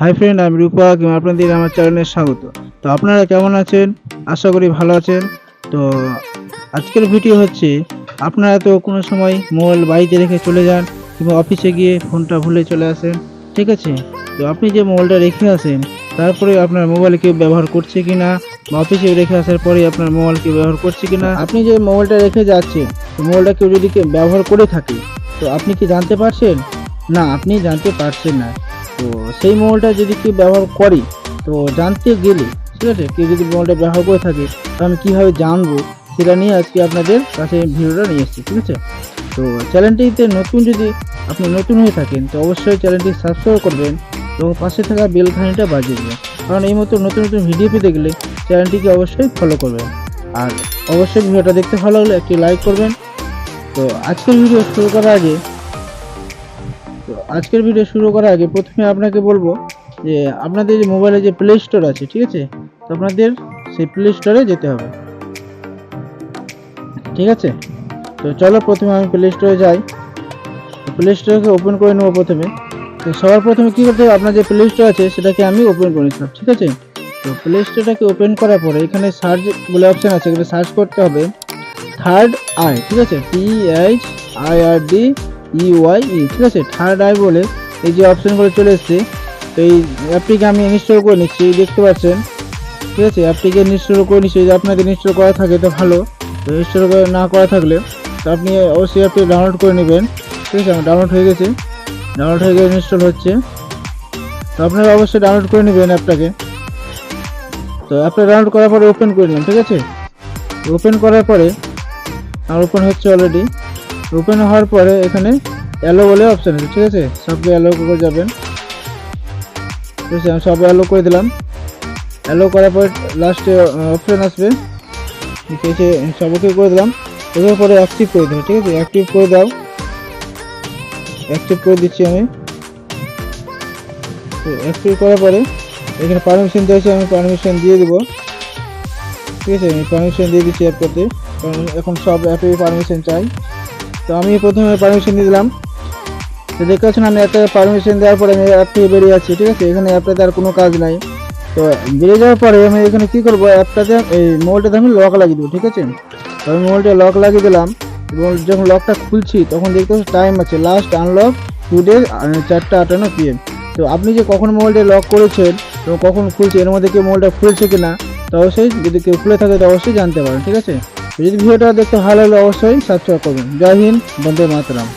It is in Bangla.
হাই ফ্রেন্ড আমি রূপা এবং আপনাদের আমার চ্যানেলে স্বাগত। তো আপনারা কেমন আছেন? আশা করি ভালো আছেন। তো আজকের ভিডিও হচ্ছে, আপনারা তো কোনো সময় মোবাইল বাড়িতে রেখে চলে যান কিংবা অফিসে গিয়ে ফোনটা ভুলে চলে আসেন, ঠিক আছে? তো আপনি যে মোবাইলটা রেখে আসেন, তারপরে আপনার মোবাইল কেউ ব্যবহার করছে কি না বা অফিসে রেখে আসার পরে আপনার মোবাইল কেউ ব্যবহার করছে কি না আপনি যে মোবাইলটা রেখে যাচ্ছেন মোবাইলটা কেউ যদি কেউ ব্যবহার করে থাকে, তো আপনি কি জানতে পারছেন? না, আপনি জানতে পারছেন না। তো সেই মোবাইলটা যদি কেউ ব্যবহার করে, তো জানতে গেলে, ঠিক আছে, কেউ যদি মোবাইলটা ব্যবহার করে থাকে, তো আমি কীভাবে জানব সেটা নিয়ে আজকে আপনাদের কাছে ভিডিওটা নিয়ে এসেছি, ঠিক আছে? তো চ্যানেলটিতে নতুন যদি আপনি নতুন হয়ে থাকেন, তো অবশ্যই চ্যানেলটি সাবস্ক্রাইব করবেন এবং পাশে থাকা বেল ঘানিটা বাজিয়ে দেবেন। কারণ এই মতো নতুন নতুন ভিডিও পেতে গেলে চ্যানেলটিকে অবশ্যই ফলো করবেন। আর অবশ্যই ভিডিওটা দেখতে ভালো লাগলে একটি লাইক করবেন। তো আজকের ভিডিও শুরু করার আগে আজকের ভিডিও শুরু করার আগে প্রথমে আপনাকে বলব যে আপনাদের যে মোবাইলে যে প্লে স্টোর আছে, ঠিক আছে? তো আপনাদের সেই প্লে স্টোরে যেতে হবে। ঠিক আছে? তো চলো প্রথমে আমি প্লে স্টোরে যাই। প্লে স্টোরকে ওপেন করে নেব প্রথমে। তো সবার প্রথমে কী করতে হবে? আপনার যে প্লে স্টোর আছে, সেটাকে আমি ওপেন করে নিচ্ছিলাম, ঠিক আছে? তো প্লে স্টোরটাকে ওপেন করার পরে এখানে সার্চ বলে অপশান আছে, এখানে সার্চ করতে হবে। থার্ড আই ঠিক আছে? T H I R D UI E ঠিক আছে? থার্ড আই বলে এই যে অপশানগুলো চলে এসছে তো এই অ্যাপটিকে আমি ইনস্টল করে নিচ্ছি দেখতে পাচ্ছেন? ঠিক আছে? অ্যাপটিকে ইনস্টল করে নিচ্ছি যদি আপনাদের ইনস্টল করা থাকে তো ভালো। ইনস্টল করে না করা থাকলে, তো আপনি অবশ্যই অ্যাপটি ডাউনলোড করে নেবেন। ঠিক আছে? আমার ডাউনলোড হয়ে গেছে। ডাউনলোড হয়ে গেছে ইনস্টল হচ্ছে। তো আপনারা অবশ্যই ডাউনলোড করে নেবেন অ্যাপটাকে তো অ্যাপটা ডাউনলোড করার পরে ওপেন করে নিলাম, ঠিক আছে? ওপেন করার পরে, আমার ওপেন হচ্ছে অলরেডি ওপেন হওয়ার পরে এখানে অ্যালো বলে অপশান আছে, ঠিক আছে? সবকে অ্যালো করে যাবেন। ঠিক আছে, আমি সব অ্যালো করে দিলাম। অ্যালো করার পর লাস্টে অপশান আসবে। ঠিক আছে সবকে করে দিলাম। এবার পরে অ্যাক্টিভ করে দেবো ঠিক আছে? অ্যাক্টিভ করে দাও। অ্যাক্টিভ করে দিচ্ছি আমি। অ্যাক্টিভ করার পরে এখানে পারমিশন দিয়েছে, আমি পারমিশন দিয়ে দেবো। ঠিক আছে, আমি পারমিশন দিয়ে দিচ্ছি অ্যাপটাতে কারণ এখন সব অ্যাপে পারমিশন চাই। তো আমি প্রথমে পারমিশন দিয়ে দিলাম। তো দেখতে পাচ্ছেন, আমি একটা পারমিশন দেওয়ার পরে আমি অ্যাপ থেকে বেরিয়ে যাচ্ছি, ঠিক আছে? এখানে অ্যাপটাতে আর কোনো কাজ নাই। তো বেরিয়ে যাওয়ার পরে আমি এখানে কী করব? অ্যাপটাতে এই মোবাইলটাতে আমি লক লাগিয়ে দেবো, ঠিক আছে? তো আমি মোবাইলটা লক লাগিয়ে দিলাম এবং যখন লকটা খুলছি, তখন দেখতে পাচ্ছি টাইম আছে। লাস্ট আনলক টুডে চারটা আটান্ন পিএম তো আপনি যে কখন মোবাইলটা লক করেছেন এবং কখন খুলছে এর মধ্যে কেউ মোবাইলটা খুলছে কিনা, তো অবশ্যই যদি কেউ খুলে থাকে, তো অবশ্যই জানতে পারেন, ঠিক আছে? যদি ভিডিওটা দেখতে ভালো লাগলে অবশ্যই সাবস্ক্রাইব করবেন। জয় হিন্দ বন্দে মাতরম।